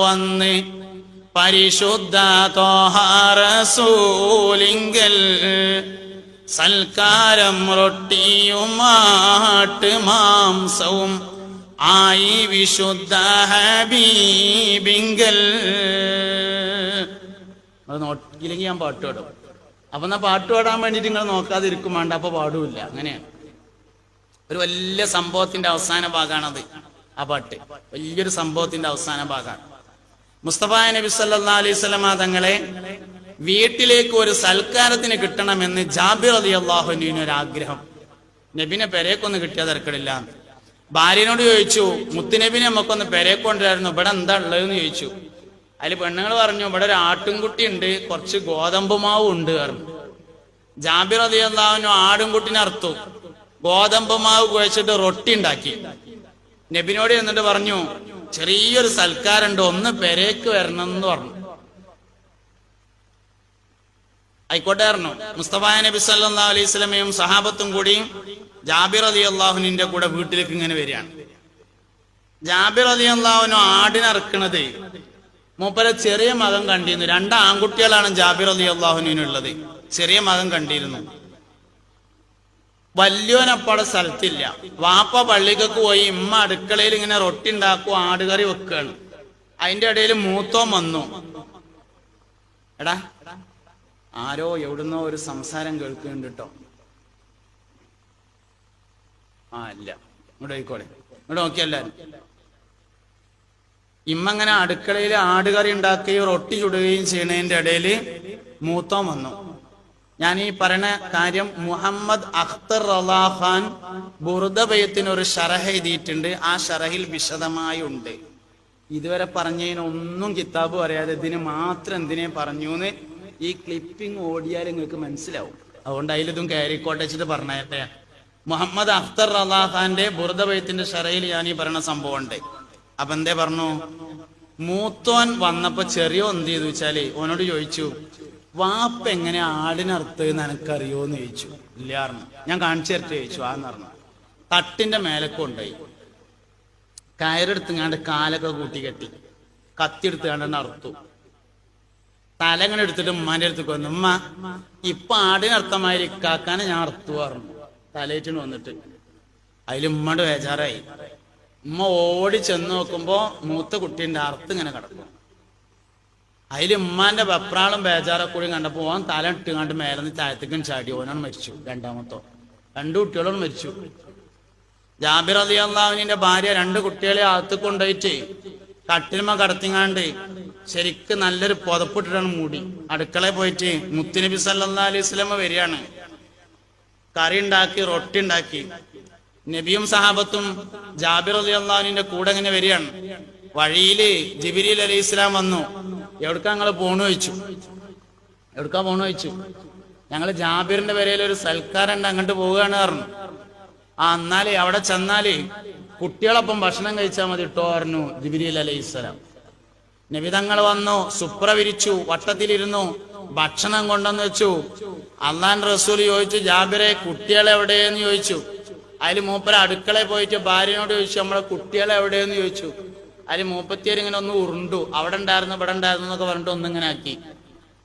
വന്ന് പരിശുദ്ധ തോഹാറസൂലിങ്കൽ സൽക്കാരം റൊട്ടിയുമാട്ട് മാംസവും ആയി വിശുദ്ധ ഹബീബിങ്കൽ അത് നോട്ടില്ലെങ്കിൽ ഞാൻ പാട്ട് പാടും. അപ്പൊ എന്നാ പാട്ട് പാടാൻ വേണ്ടിട്ട് നിങ്ങൾ നോക്കാതിരിക്കും വേണ്ട. അപ്പൊ പാടൂല്ല. അങ്ങനെയാണ്. ഒരു വലിയ സംഭവത്തിന്റെ അവസാന ഭാഗമാണത് ആ പാട്ട്. വലിയൊരു സംഭവത്തിന്റെ അവസാന ഭാഗമാണ് മുസ്തഫ നബി സല്ലാ അലൈഹി സ്വലമ തങ്ങളെ വീട്ടിലേക്ക് ഒരു സൽക്കാരത്തിന് കിട്ടണമെന്ന് ജാബിർ അലി അള്ളാഹുനുവിന് ഒരു ആഗ്രഹം നബിനെ പെരേക്കൊന്ന് കിട്ടിയ തിരക്കടില്ല. ഭാര്യനോട് ചോദിച്ചു മുത്തുനബിനെ നമുക്കൊന്ന് പെരേക്കൊണ്ടായിരുന്നു ഇവിടെ എന്താ ഉള്ളതെന്ന് ചോദിച്ചു. അതിൽ പെണ്ണുങ്ങൾ പറഞ്ഞു ഇവിടെ ഒരു ആട്ടുംകുട്ടി ഉണ്ട് കുറച്ച് ഗോതമ്പ് മാവും ഉണ്ട് പറഞ്ഞു. ജാബിർ അലി അള്ളാഹുനു ആടുംകുട്ടിനെ അർത്തു ഗോതമ്പ് മാവ് കുഴച്ചിട്ട് റൊട്ടി ഉണ്ടാക്കി. നബിനോട് എന്നിട്ട് പറഞ്ഞു ചെറിയൊരു സൽക്കാരുണ്ട് ഒന്ന് പെരേക്ക് വരണം എന്ന് പറഞ്ഞു. ആയിക്കോട്ടെ പറഞ്ഞു. മുസ്തഫ നബി സല്ലാ അലൈഹി സഹാബത്തും കൂടി ജാബിർ അലി അള്ളാഹുനിന്റെ കൂടെ വീട്ടിലേക്ക് ഇങ്ങനെ വരികയാണ്. ജാബിർ അലി അള്ളാഹുനു ആടിനറക്കണത് മൂപ്പരെ ചെറിയ മകൻ കണ്ടിരുന്നു. രണ്ട് ആൺകുട്ടികളാണ് ജാബിർ അലി അള്ളാഹുനുള്ളത് ചെറിയ മകൻ കണ്ടിരുന്നു. വല്യോനപ്പാടെ സ്ഥലത്തില്ല. വാപ്പ പള്ളിക്കൊക്കെ പോയി ഇമ്മ അടുക്കളയിൽ ഇങ്ങനെ റൊട്ടി ഉണ്ടാക്കും ആടുകറി വെക്കുകയാണ് അതിന്റെ ഇടയിൽ മൂത്തോം വന്നു. എടാ ആരോ എവിടുന്നോ ഒരു സംസാരം കേൾക്കുന്നുണ്ട് ആ ഇല്ല. ഇങ്ങോട്ട് പോയിക്കോളെ. ഇങ്ങോട്ട് നോക്കിയല്ലാരും ഇമ്മങ്ങനെ അടുക്കളയിൽ ആടുകറി ഉണ്ടാക്കുകയും റൊട്ടി ചുടുകയും ചെയ്യുന്നതിന്റെ ഇടയിൽ മൂത്തോം വന്നു. ഞാൻ ഈ പറയുന്ന കാര്യം മുഹമ്മദ് അഖ്തർ റലാഖാൻ ബുറുദബയത്തിന് ഒരു ഷറഹ എഴുതിയിട്ടുണ്ട്. ആ ഷറഹിൽ വിശദമായി ഉണ്ട്. ഇതുവരെ പറഞ്ഞതിനൊന്നും കിതാബ് പറയാതെ ഇതിന് മാത്രം എന്തിനെ പറഞ്ഞു എന്ന് ഈ ക്ലിപ്പിംഗ് ഓടിയാൽ നിങ്ങൾക്ക് മനസ്സിലാവും. അതുകൊണ്ട് അതിലിതും കയറിക്കോട്ടെ വെച്ചിട്ട് പറഞ്ഞേട്ടെ മുഹമ്മദ് അഖ്തർ റലാഖാന്റെ ബുറുദബയത്തിന്റെ ഷറയിൽ ഞാൻ ഈ പറയുന്ന സംഭവം ഉണ്ട്. അപ്പൊ എന്തേ പറഞ്ഞു? മൂത്തോൻ വന്നപ്പോ ചെറിയോ എന്ത് ചെയ്തു വെച്ചാൽ ഓനോട് ചോദിച്ചു വാപ്പ എങ്ങനെ ആടിനർത്ത് നിനക്കറിയോന്ന് ചോദിച്ചു. ഇല്ലായിരുന്നു ഞാൻ കാണിച്ചു തരട്ടെ ചോദിച്ചു. ആന്ന് പറഞ്ഞു. തട്ടിന്റെ മേലൊക്കെ കയറെടുത്ത് കയറെടുത്തുങ്ങാണ്ട് കാലൊക്കെ കൂട്ടി കെട്ടി. കത്തിയെടുത്ത് കണ്ടെന്ന് അറുത്തു. തല ഇങ്ങനെ എടുത്തിട്ട് ഉമ്മാന്റെ അടുത്ത് വന്നു. ഉമ്മ ഇപ്പൊ ആടിനർത്ഥമായി കാക്കാനെ ഞാൻ അർത്തു പറഞ്ഞു. തലേറ്റിന് വന്നിട്ട്. അതിൽ ഉമ്മയുടെ ബേജാറായി. ഉമ്മ ഓടി ചെന്ന് നോക്കുമ്പോ മൂത്ത കുട്ടീന്റെ അർത്ഥം ഇങ്ങനെ കിടക്കും. അതിൽ ഉമ്മാന്റെ വെപ്രാളും കൂടി കണ്ടപ്പോ ഓൻ തല ഇട്ടുകൊണ്ട് മേലെന്ന് താഴത്തേക്കും ചാടി. ഓനാണ് മരിച്ചു രണ്ടാമത്തോ. രണ്ടു കുട്ടികളോട് മരിച്ചു. ജാബിർ അലി അള്ളാഹുവിന്റെ ഭാര്യ രണ്ട് കുട്ടികളെ അകത്ത് കൊണ്ടുപോയിട്ട് കട്ടിലുമ കടത്തിങ്ങാണ്ട് ശരിക്ക് നല്ലൊരു പുതപ്പിട്ടിട്ടാണ് മൂടി. അടുക്കളയിൽ പോയിട്ട് മുത്തുനബി സല്ലാ അലൈഹി സ്വലമ വരികയാണ്. കറി ഉണ്ടാക്കി റൊട്ടി ഉണ്ടാക്കി. നബിയും സഹാബത്തും ജാബിർ അലി അള്ളാഹുവിന്റെ കൂടെ ഇങ്ങനെ വരികയാണ്. വഴിയിൽ ജിബിരിൽ അലൈഹി ഇസ്ലാം വന്നു. എവിടക്കാ ഞങ്ങൾ പോണു വെച്ചു എവിടക്കാ പോണു വെച്ചു ഞങ്ങൾ ജാബിറിന്റെ പേരയിൽ ഒരു സൽക്കാരുണ്ട് അങ്ങോട്ട് പോവുകയാണ് പറഞ്ഞു. ആ എന്നാലേ അവിടെ ചെന്നാലേ കുട്ടികളൊപ്പം ഭക്ഷണം കഴിച്ചാൽ മതി ഇട്ടോ പറഞ്ഞു ജിബിരിൽ അലൈഹി സ്വലാം. വന്നു സുപ്ര വിരിച്ചു വട്ടത്തിലിരുന്നു ഭക്ഷണം കൊണ്ടുവന്ന് വെച്ചു. അള്ളാൻ റസൂൽ ചോദിച്ചു ജാബിറെ കുട്ടികളെ എവിടെയെന്ന് ചോദിച്ചു. അതിൽ മൂപ്പര അടുക്കളയിൽ പോയിട്ട് ഭാര്യനോട് ചോദിച്ചു നമ്മളെ കുട്ടികളെ എവിടെയെന്ന് ചോദിച്ചു? അതിൽ മൂപ്പത്തിയേര് ഇങ്ങനെ ഒന്ന് ഉരുണ്ടു. അവിടെ ഉണ്ടായിരുന്നു ഇവിടെ ഉണ്ടായിരുന്നു എന്നൊക്കെ പറഞ്ഞിട്ട് ഒന്നിങ്ങനെ ആക്കി.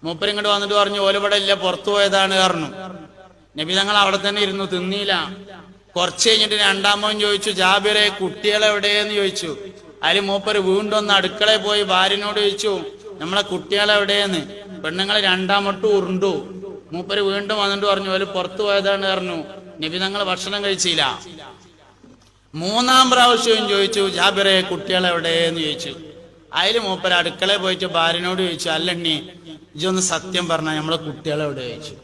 മൂപ്പര് ഇങ്ങോട്ട് വന്നിട്ട് പറഞ്ഞു ഓലിവിടെ ഇല്ല പുറത്തു പോയതാണ് പറഞ്ഞു. നബി തങ്ങൾ അവിടെ തന്നെ ഇരുന്നു തിന്നില്ല. കുറച്ച് കഴിഞ്ഞിട്ട് രണ്ടാമോ ചോദിച്ചു ജാബിറെ കുട്ടികൾ എവിടെയെന്ന് ചോദിച്ചു. അതിൽ മൂപ്പര് വീണ്ടും ഒന്ന് അടുക്കളയിൽ പോയി ഭാര്യനോട് ചോദിച്ചു നമ്മളെ കുട്ടികൾ എവിടെയെന്ന്? പെണ്ണുങ്ങൾ രണ്ടാമട്ട് ഉരുണ്ടു. മൂപ്പര് വീണ്ടും വന്നിട്ട് പറഞ്ഞു ഓൽ പുറത്തു പോയതാണ് പറഞ്ഞു. നബി തങ്ങൾ ഭക്ഷണം കഴിച്ചില്ല. മൂന്നാം പ്രാവശ്യവും ചോദിച്ചു ജാബിറെ കുട്ടികൾ എവിടെയെന്ന് ചോദിച്ചു. അതിൽ മൂപ്പര അടുക്കളയിൽ പോയിട്ട് ഭാര്യനോട് ചോദിച്ചു അല്ലണ്ണി ഇജൊന്ന് സത്യം പറഞ്ഞ നമ്മളെ കുട്ടികൾ എവിടെ? ചോദിച്ചു.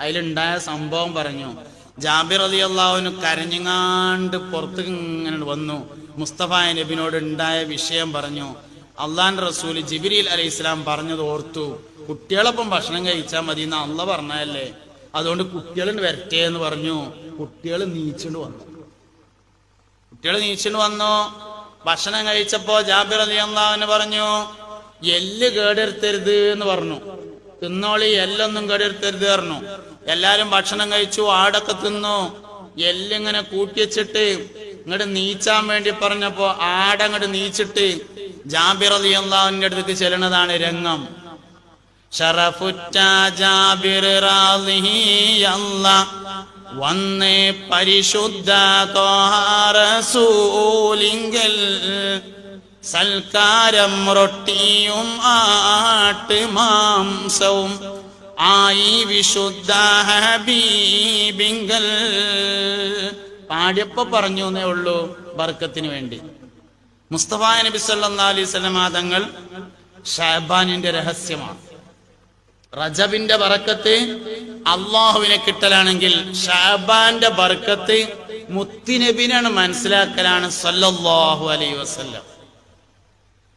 അതിലുണ്ടായ സംഭവം പറഞ്ഞു ജാബിർ അലി അള്ളാഹുവിന് കരഞ്ഞങ്ങാണ്ട് പുറത്ത് ഇങ്ങനെ വന്നു. മുസ്തഫ നബിനോട് ഉണ്ടായ വിഷയം പറഞ്ഞു. അള്ളാൻ റസൂൽ ജിബിരിൽ അലൈഹി ഇസ്ലാം പറഞ്ഞത് ഓർത്തു. കുട്ടികളൊപ്പം ഭക്ഷണം കഴിച്ചാൽ മതി എന്ന് അള്ള പറഞ്ഞല്ലേ അതുകൊണ്ട് കുട്ടികളുണ്ട് വരട്ടെ എന്ന് പറഞ്ഞു. കുട്ടികൾ നീച്ചുകൊണ്ട് വന്നു. കുട്ടികൾ നീച്ചിട്ട് വന്നു. ഭക്ഷണം കഴിച്ചപ്പോ ജാബിർ അലി അള്ളാഹുവിന് പറഞ്ഞു എല്ല് കേടെടുത്തരുത് എന്ന് പറഞ്ഞു. തിന്നോളി എല്ലൊന്നും കേടെടുത്തരുത് പറഞ്ഞു. എല്ലാരും ഭക്ഷണം കഴിച്ചു ആടൊക്കെ തിന്നു. എല്ലിങ്ങനെ കൂട്ടിവെച്ചിട്ട് ഇങ്ങോട്ട് നീച്ചാൻ വേണ്ടി പറഞ്ഞപ്പോ ആടങ്ങോട്ട് നീച്ചിട്ട് ജാബിർ അലി അടുത്തേക്ക് ചെല്ലണതാണ് രംഗം. ഷറഫുറ്റ ജാബിർ അല്ലാ വന്നേ പരിശുദ്ധ തോഹാറസൂലിങ്കൽ സൽക്കാരം റൊട്ടിയും ആട്ട് മാംസവും ആയി വിശുദ്ധ ഹബീബിങ്കൽ. പാടിയപ്പോ പറഞ്ഞു എന്നേ ഉള്ളൂ ബർക്കത്തിന് വേണ്ടി. മുസ്തഫ നബി സല്ലാ അലൈഹി സ്വലം തങ്ങൾ ഷാബാനിന്റെ രഹസ്യമാണ്. റജബിന്റെ ബറക്കത്ത് അള്ളാഹുവിനെ കിട്ടലാണെങ്കിൽ ഷാബാന്റെ ബർക്കത്ത് മുത്തിനബിനാണ് മനസ്സിലാക്കലാണ് സല്ലല്ലാഹു അലൈ വസല്ലം.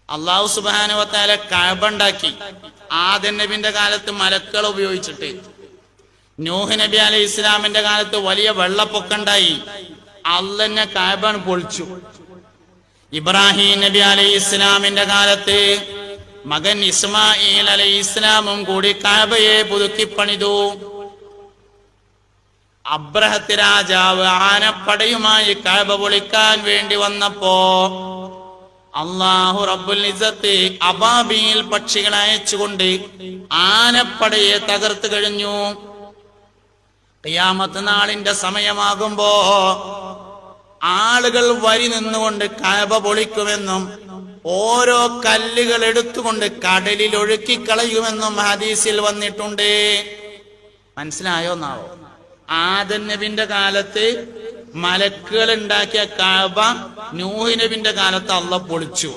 അള്ളാഹു സുബാനുവത്താല കഴബുണ്ടാക്കി ആദൻ നബിന്റെ കാലത്ത് മലക്കൾ ഉപയോഗിച്ചിട്ട്. നൂഹ് നബി അലൈഹി ഇസ്ലാമിന്റെ കാലത്ത് വലിയ വെള്ളപ്പൊക്കണ്ടായി അള്ളന്നെ കഴബാൻ പൊളിച്ചു. ഇബ്രാഹിം നബി അലൈഹി ഇസ്ലാമിന്റെ കാലത്ത് മകൻ ഇസ്മായിൽ അലൈഹി ഇസ്ലാമും കൂടി കാബയെ പുതുക്കി പണിതു അബ്രഹത്ത് രാജാവ് ആനപ്പടയുമായി കഴബ പൊളിക്കാൻ വേണ്ടി വന്നപ്പോ അള്ളാഹു റബ്ബുൽ ഇസത്ത് അബാബിയിൽ പക്ഷികളെ അയച്ചുകൊണ്ട് ആനപ്പടയെ തകർത്ത് കഴിഞ്ഞു. ഖിയാമത്ത് നാളിന്റെ സമയമാകുമ്പോ ആളുകൾ വരി നിന്നുകൊണ്ട് കഴബ പൊളിക്കുമെന്നും ഓരോ കല്ലുകൾ എടുത്തുകൊണ്ട് കടലിൽ ഒഴുക്കിക്കളയുമെന്നും ഹദീസിൽ വന്നിട്ടുണ്ട്. മനസ്സിലായോ എന്നാവോ? ആദൻ നബിന്റെ കാലത്ത് മലക്കുകൾ ഉണ്ടാക്കിയ കാബ നൂഹ് നബിന്റെ കാലത്ത് അള്ള പൊളിച്ചു.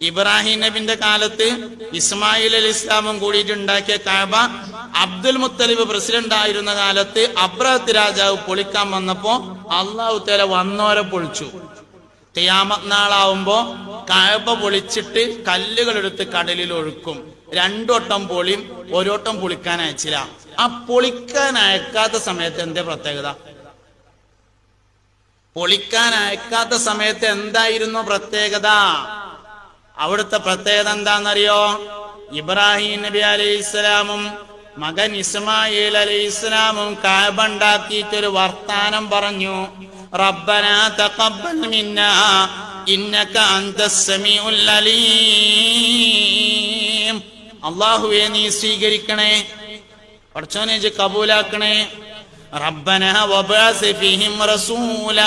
ഇബ്രാഹിം നബിന്റെ കാലത്ത് ഇസ്മായിൽ അലി ഇസ്ലാമും കൂടിയിട്ട് ഉണ്ടാക്കിയ കാബ അബ്ദുൽ മുത്തലിബ് പ്രസിഡന്റ് ആയിരുന്ന കാലത്ത് അബ്രഹത്ത് രാജാവ് പൊളിക്കാൻ വന്നപ്പോ അള്ളാഹു തല വന്നോരെ പൊളിച്ചു. തെയ്യാമത്നാളാവുമ്പോ കാബ പൊളിച്ചിട്ട് കല്ലുകൾ എടുത്ത് കടലിൽ ഒഴുക്കും രണ്ടോട്ടം പൊളിയും ഒരോട്ടം പൊളിക്കാൻ അയച്ചില്ല. ആ പൊളിക്കാൻ അയക്കാത്ത സമയത്ത് എന്തേ പ്രത്യേകത? പൊളിക്കാൻ അയക്കാത്ത സമയത്ത് എന്തായിരുന്നു പ്രത്യേകത? അവിടുത്തെ പ്രത്യേകത എന്താണെന്നറിയോ? ഇബ്രാഹിം നബി അലൈഹി ഇസ്ലാമും മകൻ ഇസ്മായിൽ അലൈഹി ഇസ്ലാമും കാബ ഉണ്ടാക്കിയിട്ടൊരു വർത്താനം പറഞ്ഞു. റബ്ബന തഖബ്ബൽ ഇന്നക സമീഉൽ അലീം. അല്ലാഹുവേ നീ സ്വീകരിക്കണേ. പഠിച്ചോനെ കബൂലാക്കണേ. റബ്ബന ഫീഹിം റസൂല.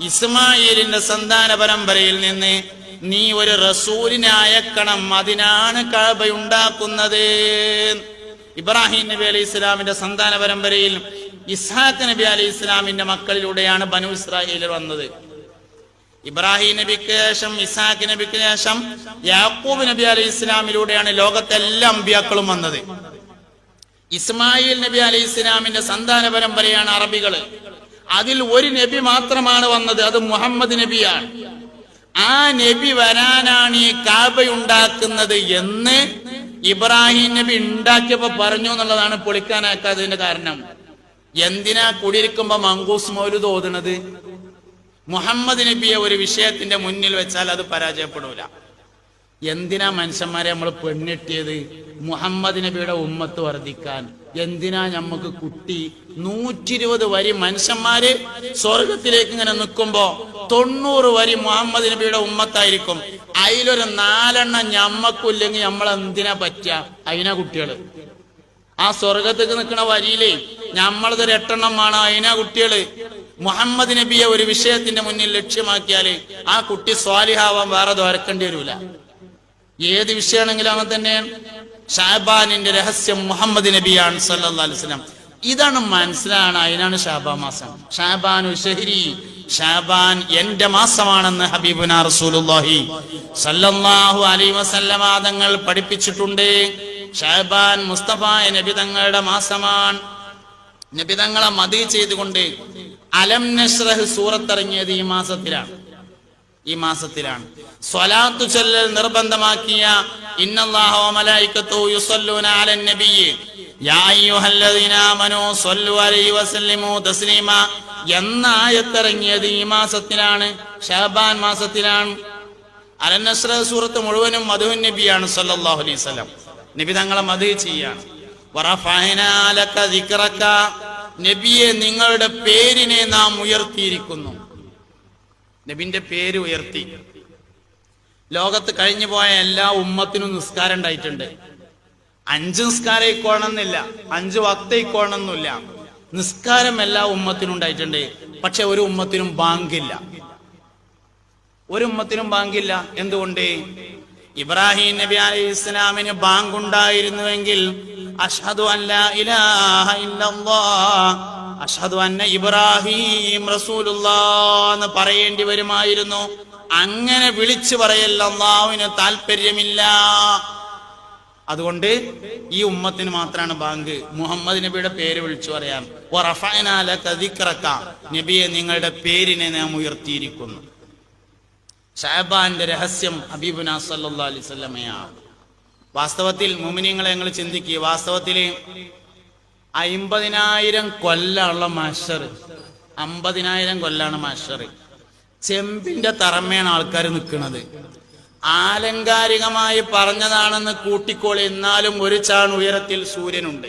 ഇസ്മായിലിന്റെ സന്താന പരമ്പരയിൽ നിന്ന് നീ ഒരു റസൂലിനെ അയക്കണം അതിനാണ് കഴബയുണ്ടാക്കുന്നത് ഇബ്രാഹിം നബി അലൈഹി ഇസ്ലാമിന്റെ സന്താന പരമ്പരയിൽ ഇസ്ഹാഖ് നബി അലി ഇസ്ലാമിന്റെ മക്കളിലൂടെയാണ് ബനു ഇസ്രായേൽ വന്നത്. ഇബ്രാഹിം നബിക്ക് ശേഷം ഇസാഖ് നബിക്ക് ശേഷം യാക്കൂബ് നബി അലി ഇസ്ലാമിലൂടെയാണ് ലോകത്തെ എല്ലാ അമ്പിയാക്കളും വന്നത്. ഇസ്മായിൽ നബി അലൈഹി ഇസ്ലാമിന്റെ സന്താന പരമ്പരയാണ് അറബികൾ അതിൽ ഒരു നബി മാത്രമാണ് വന്നത് അത് മുഹമ്മദ് നബിയാണ്. ആ നബി വരാനാണ് ഈ കാബ ഉണ്ടാക്കുന്നത് എന്ന് ഇബ്രാഹിം നബി ഉണ്ടാക്കിയപ്പോ പറഞ്ഞു എന്നുള്ളതാണ് പൊളിക്കാനാക്കാത്തതിന്റെ കാരണം. എന്തിനാ കുടിയിരിക്കുമ്പോ മങ്കൂസ് മൗലുദ് ഓതുന്നത്? മുഹമ്മദ് നബിയെ ഒരു വിഷയത്തിന്റെ മുന്നിൽ വെച്ചാൽ അത് പരാജയപ്പെടൂല. എന്തിനാ മനുഷ്യന്മാരെ നമ്മൾ പെണ്ണിട്ടിയത്? മുഹമ്മദ് നബിയുടെ ഉമ്മത്ത് വർദ്ധിക്കാൻ. എന്തിനാ നമുക്ക് കുട്ടി? നൂറ്റി ഇരുപത് വരി മനുഷ്യന്മാര് സ്വർഗത്തിലേക്ക് ഇങ്ങനെ നിൽക്കുമ്പോ തൊണ്ണൂറ് വരി മുഹമ്മദ് നബിയുടെ ഉമ്മത്തായിരിക്കും. അതിലൊരു നാലെണ്ണം ഞമ്മക്കില്ലെങ്കിൽ നമ്മൾ എന്തിനാ പറ്റുക അതിനാ കുട്ടികൾ. ആ സ്വർഗത്തേക്ക് നിൽക്കുന്ന വരിയിലേ നമ്മളതൊരു എട്ടെണ്ണമാണ് അതിനാ കുട്ടികൾ. മുഹമ്മദ് നബിയെ ഒരു വിഷയത്തിന്റെ മുന്നിൽ ലക്ഷ്യമാക്കിയാൽ ആ കുട്ടി സ്വാലിഹാവാൻ വേറെ ദോരക്കേണ്ടി വരൂല. ഏത് വിഷയമാണെങ്കിലും അങ്ങനെ തന്നെയാണ് ഷാബാനിന്റെ രഹസ്യം മുഹമ്മദ് നബിയാണ് വസല്ലം. ഇതാണ് മനസ്സിലാണ് അതിനാണ് ഷാബാ മാസം. ഷാബാനു ഷഹരി. ഷാബാൻ എന്റെ മാസമാണെന്ന് ഹബീബുന റസൂലുള്ളാഹി സല്ലല്ലാഹു അലൈഹി വസല്ലമ തങ്ങൾ പഠിപ്പിച്ചിട്ടുണ്ട്. ഷാബാൻ മുസ്തഫ നബി തങ്ങളുടെ മാസമാണ്. നബി തങ്ങളെ മതി ചെയ്തുകൊണ്ട് അലം നഷ്റഹ് സൂറത്തിറങ്ങിയത് ഈ മാസത്തിലാണ്. ഈ മാസത്തിലാണ്. സ്വലാത്തു ചൊല്ലൽ നിർബന്ധമാക്കിയ എന്നായത്തിറങ്ങിയത് യുസല്ലൂന ആമനൂ അലൈഹി വസല്ലിമു എന്ന ഈ മാസത്തിലാണ് ഷാബാൻ മാസത്തിലാണ്. അലൻ നസ്ര സൂറത്ത് മുഴുവനും മധുവിൻ നബിയാണ് സല്ലല്ലാഹു അലൈഹി വസല്ലം. നബി തങ്ങളെ മധു ചെയ്യാണ്. നബിയെ നിങ്ങളുടെ പേരിനെ നാം ഉയർത്തിയിരിക്കുന്നു. നബിന്റെ പേര് ഉയർത്തി. ലോകത്ത് കഴിഞ്ഞു പോയ എല്ലാ ഉമ്മത്തിനും നിസ്കാരം ഉണ്ടായിട്ടുണ്ട്. അഞ്ച് നിസ്കാരം ഇക്കോണമെന്നില്ല അഞ്ച് വക്ത ഇക്കോണമെന്നില്ല. നിസ്കാരം എല്ലാ ഉമ്മത്തിനും ഉണ്ടായിട്ടുണ്ട്. പക്ഷെ ഒരു ഉമ്മത്തിനും ബാങ്കില്ല. ഒരു ഉമ്മത്തിനും ബാങ്കില്ല. എന്തുകൊണ്ട്? ഇബ്രാഹിം നബി അലൈഹി ഇസ്ലാമിന് ബാങ്ക് ഉണ്ടായിരുന്നുവെങ്കിൽ അഷ്ഹദു അല്ലാ ഇലാഹ ഇല്ലല്ലാഹ് അഷ്ഹദു അന്ന ഇബ്രാഹിം എന്ന് പറയേണ്ടി വരുമായിരുന്നു. അങ്ങനെ വിളിച്ചു പറയൽ അള്ളാഹുവിന് താല്പര്യമില്ല. അതുകൊണ്ട് ഈ ഉമ്മത്തിന് മാത്രമാണ് ബാങ്ക്. മുഹമ്മദ് നബിയുടെ പേര് വിളിച്ചു പറയാം. നബിയെ നിങ്ങളുടെ പേരിനെ നാം ഉയർത്തിയിരിക്കുന്നു. ഷാബാന്റെ രഹസ്യം ഹബീബുന സല്ലാ അലൈഹി വസല്ലമയാണ്. വാസ്തവത്തിൽ മുമിനിങ്ങളെ ഞങ്ങൾ ചിന്തിക്കുക വാസ്തവത്തിൽ അയിമ്പതിനായിരം കൊല്ലമുള്ള മാഷർ അമ്പതിനായിരം കൊല്ലാണ് മാഷർ ചെമ്പിന്റെ തറമേണ് ആൾക്കാർ നിൽക്കുന്നത് ആലങ്കാരികമായി പറഞ്ഞതാണെന്ന് കൂട്ടിക്കോളി. എന്നാലും ഒരു ചാൺ ഉയരത്തിൽ സൂര്യനുണ്ട്.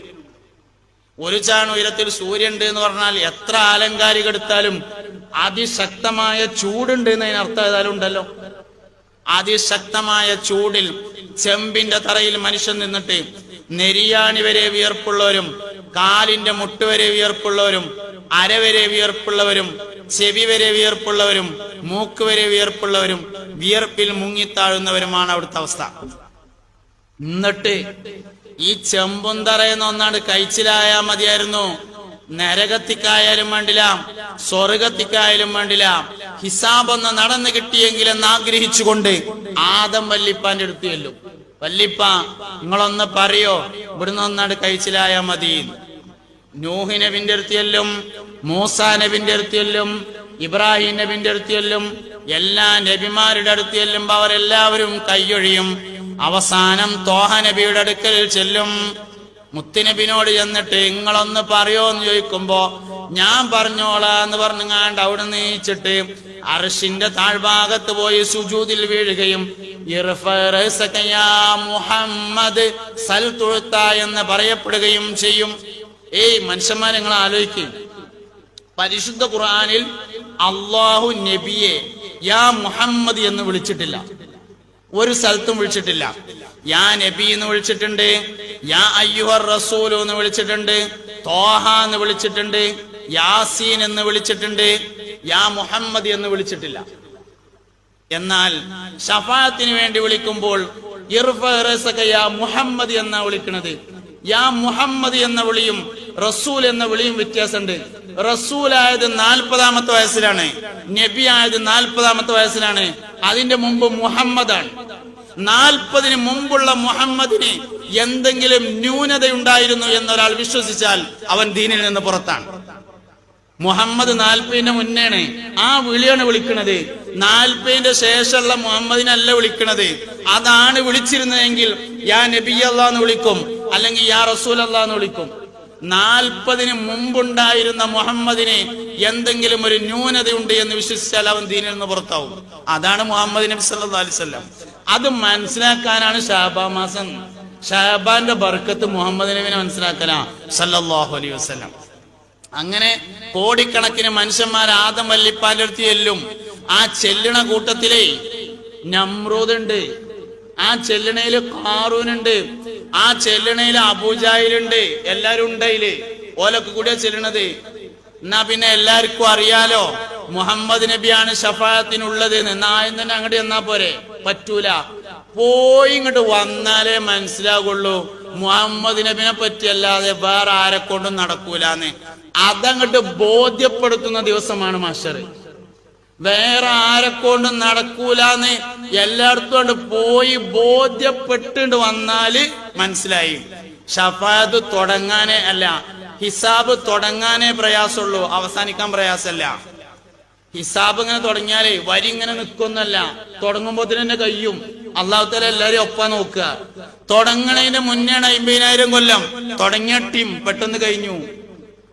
ഒരു ചാൺ ഉയരത്തിൽ സൂര്യനുണ്ട് എന്ന് പറഞ്ഞാൽ എത്ര ആലങ്കാരിക എടുത്താലും അതിശക്തമായ ചൂടുണ്ട് എന്നതിന് അർത്ഥം ഏതായാലും ഉണ്ടല്ലോ. അതിശക്തമായ ചൂടിൽ ചെമ്പിന്റെ തറയിൽ മനുഷ്യൻ നിന്നിട്ട് നെരിയാണി വരെ വിയർപ്പുള്ളവരും കാലിന്റെ മുട്ടുവരെ വിയർപ്പുള്ളവരും അര വരെ വിയർപ്പുള്ളവരും ചെവി വരെ വിയർപ്പുള്ളവരും മൂക്ക് വരെ വിയർപ്പുള്ളവരും വിയർപ്പിൽ മുങ്ങിത്താഴുന്നവരുമാണ് അവിടുത്തെ അവസ്ഥ. എന്നിട്ട് ഈ ചെമ്പും തറയെന്ന് ഒന്നാണ്ട് കഴിച്ചിലായാ മതിയായിരുന്നു. നരകത്തിക്കായാലും വേണ്ടില്ല സ്വർഗത്തിക്കായാലും വേണ്ടില്ല. ഹിസാബ് ഒന്ന് നടന്നു കിട്ടിയെങ്കിലെന്ന് ആഗ്രഹിച്ചുകൊണ്ട് ആദം വല്ലിപ്പാന്റെ അടുത്ത് ചെല്ലും. വല്ലിപ്പ നിങ്ങളൊന്ന് പറയോ? ഇവിടുന്ന് ഒന്നാണ്ട് കഴിച്ചിലായ മതി. നൂഹി നബിന്റെ അടുത്ത് ചെല്ലും മൂസ നബിന്റെ അടുത്ത് ഇബ്രാഹിം നബിന്റെ അടുത്ത് എല്ലാ നബിമാരുടെ അടുത്ത് ചെല്ലുമ്പോ അവരെല്ലാവരും കൈയൊഴിയും. അവസാനം തോഹ നബിയുടെ അടുക്കൽ ചെല്ലും. മുത്തുനബിനോട് ചെന്നിട്ട് നിങ്ങളൊന്ന് പറയോ എന്ന് ചോദിക്കുമ്പോ ഞാൻ പറഞ്ഞോളാ എന്ന് പറഞ്ഞങ്ങാണ്ട് അവിടെ നീച്ചിട്ട് അർഷിന്റെ താഴ്ഭാഗത്ത് പോയി സുജൂതിൽ വീഴുകയും മുഹമ്മദ് സൽ എന്ന് പറയപ്പെടുകയും ചെയ്യും. ഏയ് മനുഷ്യന്മാരെ നിങ്ങൾ ആലോചിക്കും. പരിശുദ്ധ ഖുർആനിൽ അള്ളാഹു നബിയെ യാ മുഹമ്മദ് എന്ന് വിളിച്ചിട്ടില്ല. ഒരു സ്ഥലത്തും വിളിച്ചിട്ടില്ല. യാ നബി എന്ന് വിളിച്ചിട്ടുണ്ട് യാ അയ്യുഹർ റസൂലു എന്ന് വിളിച്ചിട്ടുണ്ട് തോഹ എന്ന് വിളിച്ചിട്ടുണ്ട് യാസീൻ എന്ന് വിളിച്ചിട്ടുണ്ട് യാ മുഹമ്മദ് എന്ന് വിളിച്ചിട്ടില്ല. എന്നാൽ ഷഫാത്തിന് വേണ്ടി വിളിക്കുമ്പോൾ യാ മുഹമ്മദ് എന്നാ വിളിക്കുന്നത് യാ മുഹമ്മദ് എന്ന വിളിയും റസൂൽ എന്ന വിളിയും വ്യത്യാസമുണ്ട്. റസൂൽ ആയത് നാൽപ്പതാമത്തെ വയസ്സിലാണ് നബി ആയത് നാൽപ്പതാമത്തെ വയസ്സിലാണ് അതിന്റെ മുമ്പ് മുഹമ്മദാണ്. നാൽപ്പതിന് മുമ്പുള്ള മുഹമ്മദിന് എന്തെങ്കിലും ന്യൂനതയുണ്ടായിരുന്നു എന്നൊരാൾ വിശ്വസിച്ചാൽ അവൻ ദീനിൽ നിന്ന് പുറത്താണ്. മുഹമ്മദ് നാൽപ്പതിന്റെ മുന്നേണ് ആ വിളിയാണ് വിളിക്കുന്നത് നാൽപ്പതിന്റെ ശേഷമുള്ള മുഹമ്മദിനല്ല വിളിക്കുന്നത് അതാണ് വിളിച്ചിരുന്നതെങ്കിൽ യാ നബി അള്ളാന്ന് വിളിക്കും. അല്ലെങ്കിൽ യാ റസൂൽ അള്ളാന്ന് വിളിക്കും. നാൽപ്പതിന് മുമ്പുണ്ടായിരുന്ന മുഹമ്മദിന് എന്തെങ്കിലും ഒരു ന്യൂനതയുണ്ട് എന്ന് വിശ്വസിച്ചാൽ അവൻ ദീനിൽ നിന്ന് പുറത്താവും. അതാണ് മുഹമ്മദ് നബി സല്ലല്ലാഹു അലൈഹി വസല്ലം. അത് മനസ്സിലാക്കാനാണ് ഷാബാ മാസം. ഷാബാന്റെ ബർക്കത്ത് മുഹമ്മദ് നബിനെ മനസ്സിലാക്കലാ സല്ലാഹു അലൈഹി വസല്ലം. അങ്ങനെ കോടിക്കണക്കിന് മനുഷ്യന്മാർ ആദം വല്ലിപ്പാലെടുത്തി ചെല്ലും. ആ ചെല്ലണ നമ്രൂദ് ഉണ്ട് ആ ചെല്ലണയിൽ കാറൂനുണ്ട്. ആ ചെല്ലണയിൽ അബൂജായിലുണ്ട് എല്ലാരും ഉണ്ട് അതിൽ ഓലൊക്കെ കൂടിയാ ചെല്ലണത്. എന്നാ പിന്നെ എല്ലാവർക്കും അറിയാലോ മുഹമ്മദ് നബിയാണ് ഷഫാത്തിനുള്ളത് നായം തന്നെ അങ്ങോട്ട് എന്നാ പോരെ? പറ്റൂല. പോയി ഇങ്ങോട്ട് വന്നാലേ മനസ്സിലാകുള്ളൂ മുഹമ്മദ് നബിനെ പറ്റിയല്ലാതെ വേറെ ആരെ കൊണ്ടും നടക്കൂലെന്ന്. അതങ്ങോട്ട് ബോധ്യപ്പെടുത്തുന്ന ദിവസമാണ് മാഷർ വേറെ ആരെ കൊണ്ടും നടക്കൂലെന്ന് എല്ലായിടത്തും കൊണ്ട് പോയി ബോധ്യപ്പെട്ടുണ്ട് വന്നാൽ മനസ്സിലായി. ഷഫാത്ത് തുടങ്ങാനേ അല്ല ഹിസാബ് തുടങ്ങാനേ പ്രയാസമുള്ളൂ അവസാനിക്കാൻ പ്രയാസമല്ല. ഹിസാബ് ഇങ്ങനെ തുടങ്ങിയാലേ വരി ഇങ്ങനെ നിൽക്കൊന്നല്ല. തുടങ്ങുമ്പോ തന്നെ കഴിയും. അള്ളാഹുത്തല തല എല്ലാരും ഒപ്പാ നോക്കുക. തുടങ്ങണതിന് മുന്നേണ് അമ്പതിനായിരം കൊല്ലം. തുടങ്ങിയ ടീം പെട്ടെന്ന് കഴിഞ്ഞു.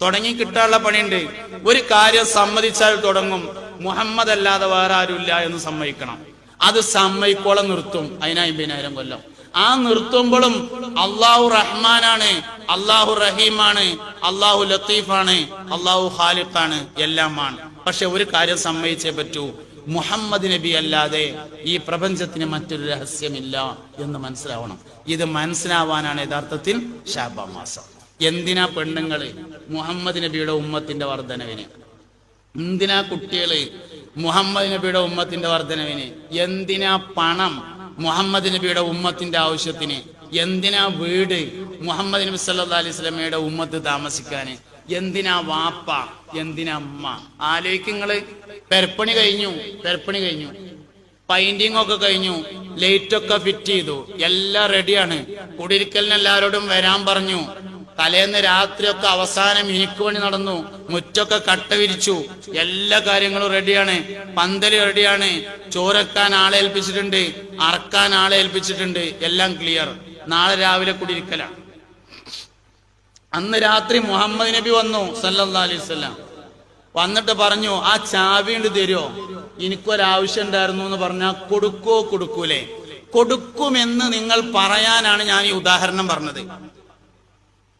തുടങ്ങി കിട്ടാനുള്ള പണിയുണ്ട്. ഒരു കാര്യം സമ്മതിച്ചാൽ തുടങ്ങും. മുഹമ്മദ് അല്ലാതെ വേറെ ആരുമില്ല എന്ന് സമ്മതിക്കണം. അത് സമ്മയിക്കോളം നിർത്തും. അതിന് അമ്പതിനായിരം കൊല്ലം. ആ നിർത്തുമ്പോഴും അള്ളാഹു റഹ്മാനാണ് അള്ളാഹു റഹീമാണ് അള്ളാഹു ലത്തീഫാണ് അള്ളാഹു ഖാലിഖാണ് എല്ലാമാണ്. പക്ഷെ ഒരു കാര്യം സമ്മതിച്ചേ പറ്റൂ. മുഹമ്മദ് നബി അല്ലാതെ ഈ പ്രപഞ്ചത്തിന് മറ്റൊരു രഹസ്യമില്ല എന്ന് മനസ്സിലാവണം. ഇത് മനസ്സിലാവാനാണ് യഥാർത്ഥത്തിൽ ഷാബാ എന്തിനാ പെണ്ണുങ്ങൾ മുഹമ്മദ് നബിയുടെ ഉമ്മത്തിന്റെ വർധനവിന്? എന്തിനാ കുട്ടികൾ മുഹമ്മദ് നബിയുടെ ഉമ്മത്തിന്റെ വർധനവിന്. എന്തിനാ പണം മുഹമ്മദ് നബിയുടെ ഉമ്മത്തിന്റെ ആവശ്യത്തിന്? എന്തിനാ വീട് മുഹമ്മദ് നബി സല്ലാ അലൈഹി സ്വലമയുടെ ഉമ്മത്ത് താമസിക്കാന്? എന്തിനാ വാപ്പ? എന്തിനാ അമ്മ? ആലോചിക്കങ്ങൾ പെരപ്പണി കഴിഞ്ഞു. പെരപ്പണി കഴിഞ്ഞു. പൈന്റിംഗ് ഒക്കെ കഴിഞ്ഞു. ലൈറ്റ് ഒക്കെ ഫിറ്റ് ചെയ്തു. എല്ലാം റെഡിയാണ് കുടിരിക്കലിന് എല്ലാവരോടും വരാൻ പറഞ്ഞു. തലേന്ന് രാത്രിയൊക്കെ അവസാനം മിനിക്ക് നടന്നു. മുറ്റൊക്കെ കട്ട വിരിച്ചു. എല്ലാ കാര്യങ്ങളും റെഡിയാണ് പന്തൽ റെഡിയാണ് ചോരക്കാൻ ആളെ ഏൽപ്പിച്ചിട്ടുണ്ട്. അറക്കാൻ ആളെ ഏൽപ്പിച്ചിട്ടുണ്ട്. എല്ലാം ക്ലിയർ നാളെ രാവിലെ കുടിരിക്കലാണ് അന്ന് രാത്രി മുഹമ്മദ് നബി വന്നു സല്ലാ അലൈഹി വസല്ലം. വന്നിട്ട് പറഞ്ഞു ആ ചാവി ഉണ്ട് തരുമോ എനിക്കൊരാവശ്യം ഉണ്ടായിരുന്നു എന്ന് പറഞ്ഞാൽ കൊടുക്കോ കൊടുക്കൂലേ? കൊടുക്കുമെന്ന് നിങ്ങൾ പറയാനാണ് ഞാൻ ഈ ഉദാഹരണം പറഞ്ഞത്.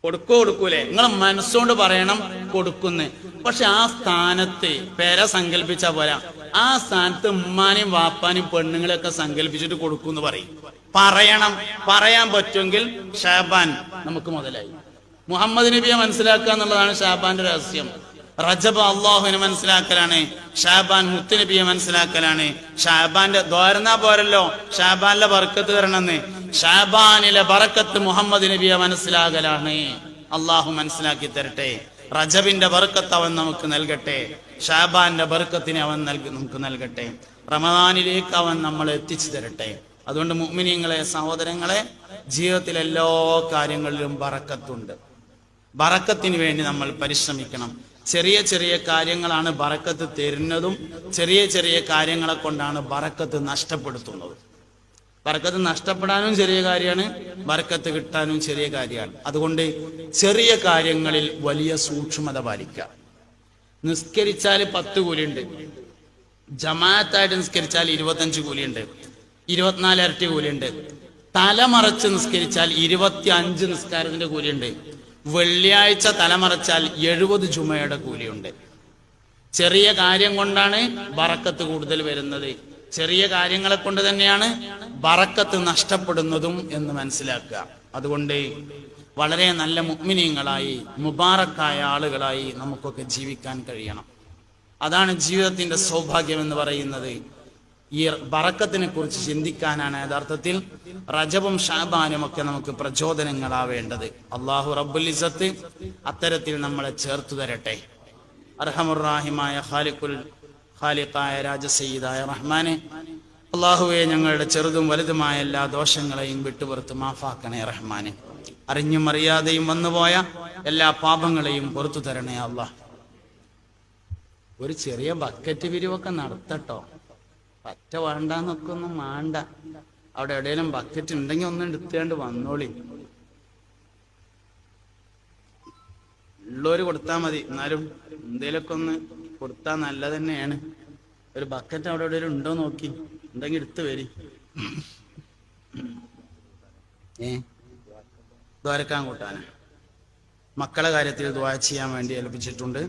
കൊടുക്കോ കൊടുക്കൂലേ? നിങ്ങൾ മനസ്സുകൊണ്ട് പറയണം കൊടുക്കുന്ന്. പക്ഷെ ആ സ്ഥാനത്ത് പേര സങ്കല്പിച്ച പോരാ. ആ സ്ഥാനത്ത് ഉമ്മാനെയും വാപ്പാനെയും പെണ്ണുങ്ങളെയൊക്കെ സങ്കല്പിച്ചിട്ട് കൊടുക്കൂന്ന് പറയും. പറയണം. പറയാൻ പറ്റുമെങ്കിൽ ഷാബാൻ നമുക്ക് മുതലായി. മുഹമ്മദ് നബിയെ മനസ്സിലാക്കുക എന്നുള്ളതാണ് ഷാബാന്റെ രഹസ്യം. റജബ് അള്ളാഹുവിനെ മനസ്സിലാക്കലാണ് ഷാബാൻ മുത്തുനബിയെ മനസ്സിലാക്കലാണ്. ഷാബാന്റെ ദ്വാരന്നാ പോരല്ലോ ഷാബാനിലെ ബർക്കത്ത് തരണമെന്ന് ഷാബാനിലെ ബറക്കത്ത് മുഹമ്മദ് നബിയെ മനസ്സിലാകലാണ്. അള്ളാഹു മനസ്സിലാക്കി തരട്ടെ. റജബിന്റെ ബർക്കത്ത് അവൻ നമുക്ക് നൽകട്ടെ. ഷാബാന്റെ ബർക്കത്തിനെ അവൻ നൽകി നമുക്ക് നൽകട്ടെ. റമദാനിലേക്ക് അവൻ നമ്മളെ എത്തിച്ചു തരട്ടെ. അതുകൊണ്ട് മുഅ്മിനീങ്ങളെ സഹോദരങ്ങളെ ജീവിതത്തിൽ എല്ലാ കാര്യങ്ങളിലും ബറക്കത്തുണ്ട്. ബറക്കത്തിന് വേണ്ടി നമ്മൾ പരിശ്രമിക്കണം. ചെറിയ ചെറിയ കാര്യങ്ങളാണ് ബറക്കത്ത് തരുന്നതും ചെറിയ ചെറിയ കാര്യങ്ങളെ കൊണ്ടാണ് ബറക്കത്ത് നഷ്ടപ്പെടുത്തുന്നത്. ബറക്കത്ത് നഷ്ടപ്പെടാനും ചെറിയ കാര്യമാണ് ബറക്കത്ത് കിട്ടാനും ചെറിയ കാര്യമാണ്. അതുകൊണ്ട് ചെറിയ കാര്യങ്ങളിൽ വലിയ സൂക്ഷ്മത പാലിക്കുക. നിസ്കരിച്ചാൽ പത്ത് കൂലിയുണ്ട്. ജമാഅത്തായിട്ട് നിസ്കരിച്ചാൽ ഇരുപത്തഞ്ച് കൂലിയുണ്ട്. ഇരുപത്തിനാല് ഇരട്ടി കൂലിയുണ്ട്. തലമറച്ച് നിസ്കരിച്ചാൽ ഇരുപത്തി അഞ്ച് നിസ്കാരത്തിന്റെ കൂലിയുണ്ട്. വെള്ളിയാഴ്ച തലമറച്ചാൽ എഴുപത് ജുമയുടെ കൂലിയുണ്ട്. ചെറിയ കാര്യം കൊണ്ടാണ് ബറക്കത്ത് കൂടുതൽ വരുന്നത്. ചെറിയ കാര്യങ്ങളെ കൊണ്ട് തന്നെയാണ് ബറക്കത്ത് നഷ്ടപ്പെടുന്നതും എന്ന് മനസ്സിലാക്കുക. അതുകൊണ്ട് വളരെ നല്ല മുഗ്മിനീങ്ങളായി മുബാറക്കായ ആളുകളായി നമുക്കൊക്കെ ജീവിക്കാൻ കഴിയണം. അതാണ് ജീവിതത്തിന്റെ സൗഭാഗ്യം എന്ന് പറയുന്നത്. ഈ ബറക്കത്തിനെ കുറിച്ച് ചിന്തിക്കാനാണ് യഥാർത്ഥത്തിൽ റജബും ഷാബാനും ഒക്കെ നമുക്ക് പ്രചോദനങ്ങളാവേണ്ടത്. അള്ളാഹു റബ്ബുൽ ഇസത്ത് അത്തരത്തിൽ നമ്മളെ ചേർത്തു തരട്ടെ. അർഹമുറാഹിമായ ഖാലിഖുൽ ഖാലിഖായ രാജസയ്യിദായ റഹ്മാനെ അള്ളാഹുവെ ഞങ്ങളുടെ ചെറുതും വലുതുമായ എല്ലാ ദോഷങ്ങളെയും വിട്ടുപുറത്ത് മാഫാക്കണേ റഹ്മാനെ. അറിഞ്ഞും അറിയാതെയും വന്നുപോയ എല്ലാ പാപങ്ങളെയും പുറത്തു തരണേ അള്ളാഹ് ഒരു ചെറിയ ബക്കറ്റ് പിരിവൊക്കെ നടത്തട്ടോ. പറ്റ വേണ്ടെന്നൊക്കെ ഒന്നും വേണ്ട അവിടെ എവിടെയെങ്കിലും ബക്കറ്റ് ഉണ്ടെങ്കിൽ ഒന്ന് എടുത്തുകൊണ്ട് വന്നോളി. ഉള്ളവര് കൊടുത്താൽ മതി. എന്നാലും എന്തേലൊക്കെ ഒന്ന് കൊടുത്താൽ നല്ലത് തന്നെയാണ് ഒരു ബക്കറ്റ് അവിടെ എവിടെയെങ്കിലും ഉണ്ടോ നോക്കി. ഉണ്ടെങ്കിൽ എടുത്ത് വരി. ഏ? ദ്വാരക്കാൻ കൂട്ടാന് മക്കളെ കാര്യത്തിൽ ദ്വാര ചെയ്യാൻ വേണ്ടി ഏൽപ്പിച്ചിട്ടുണ്ട്.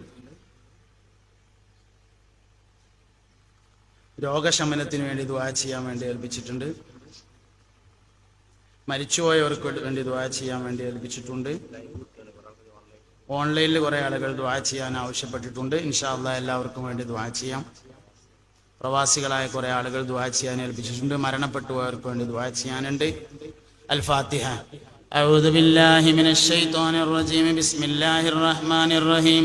രോഗശമനത്തിന് വേണ്ടി ദ്വാ ചെയ്യാൻ വേണ്ടി ഏൽപ്പിച്ചിട്ടുണ്ട് മരിച്ചുപോയവർക്ക് വേണ്ടി ദ്വാ ചെയ്യാൻ വേണ്ടി ഏൽപ്പിച്ചിട്ടുണ്ട് ഓൺലൈനിൽ കുറെ ആളുകൾ ദ്വാ ചെയ്യാൻ ആവശ്യപ്പെട്ടിട്ടുണ്ട് ഇൻഷാല്ല എല്ലാവർക്കും വേണ്ടി ദ്വാ ചെയ്യാം പ്രവാസികളായ കുറെ ആളുകൾ ദ്വാ ചെയ്യാൻ ഏൽപ്പിച്ചിട്ടുണ്ട് മരണപ്പെട്ടു പോയവർക്ക് വേണ്ടി ദ്വാ ചെയ്യാനുണ്ട് അൽ ഫാത്തിഹ أعوذ بالله من الشيطان الرجيم بسم الله الرحمن الرحيم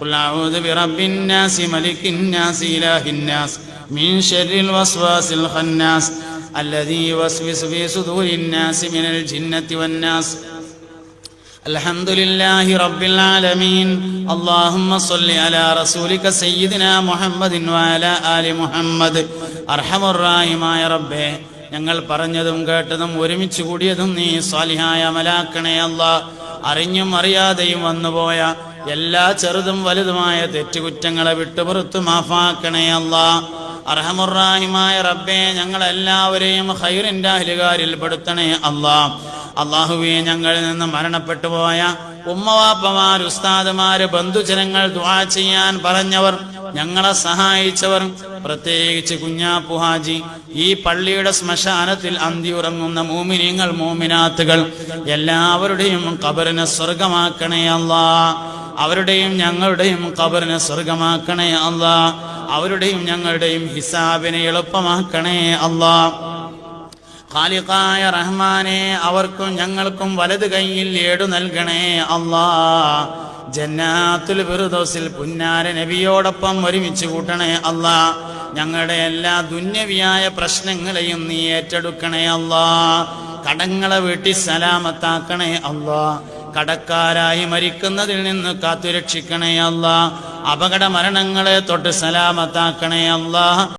قل أعوذ برب الناس ملك الناس إله الناس من شر الوسواس الخناس الذي يوسوس في صدور الناس من الجنة والناس الحمد لله رب العالمين اللهم صل على رسولك سيدنا محمد وعلى آل محمد أرحم الراحمമായ ربه ഞങ്ങൾ പറഞ്ഞതും കേട്ടതും ഒരുമിച്ച് കൂടിയതും നീ സ്വാലിഹായ മലാക്കണേ അല്ല അറിഞ്ഞും അറിയാതെയും വന്നുപോയ എല്ലാ ചെറുതും വലുതുമായ തെറ്റുകുറ്റങ്ങളെ വിട്ടുപുറത്ത് മാഫാക്കണേ അല്ല. അർഹമുറാഹിമായ റബ്ബേ ഞങ്ങളെല്ലാവരെയും ഹൈറിന്റെ അഹ്ലുകാരിൽ പെടുത്തണേ അല്ലാ. അള്ളാഹുവെ ഞങ്ങളിൽ നിന്ന് മരണപ്പെട്ടു പോയ ഉമ്മവാപ്പമാർ ഉസ്താദുമാര് ബന്ധുജനങ്ങൾ ദ്വാ ചെയ്യാൻ പറഞ്ഞവർ ഞങ്ങളെ സഹായിച്ചവർ പ്രത്യേകിച്ച് കുഞ്ഞാപ്പുഹാജി ഈ പള്ളിയുടെ ശ്മശാനത്തിൽ അന്തിയുറങ്ങുന്ന മൂമിനിങ്ങൾ മൂമിനാത്തുകൾ എല്ലാവരുടെയും കബറിനെ സ്വർഗമാക്കണേ അല്ലാ. അവരുടെയും ഞങ്ങളുടെയും കബറിനെ സ്വർഗമാക്കണേ അല്ല. അവരുടെയും ഞങ്ങളുടെയും ഹിസാബിനെ എളുപ്പമാക്കണേ അല്ല. ഖാലിഖായ റഹ്മാനെ അവർക്കും ഞങ്ങൾക്കും വലത് കൈയിൽ ഏടു നൽകണേ അല്ലാ. ജന്നാത്തുൽ ഫിർദൗസിൽ പുന്നാര നബിയോടൊപ്പം ഒരുമിച്ച് കൂട്ടണേ അല്ലാ. ഞങ്ങളുടെ എല്ലാ ദുന്യവിയായ പ്രശ്നങ്ങളെയും നീ ഏറ്റെടുക്കണേ അല്ലാ. കടങ്ങളെ വീട്ടി സലാമത്താക്കണേ അല്ലാ. കടക്കാരായി മരിക്കുന്നതിൽ നിന്ന് കാത്തുരക്ഷിക്കണേ അല്ല അപകട മരണങ്ങളെ തൊട്ട് സലാമത്താക്കണേ അല്ലാ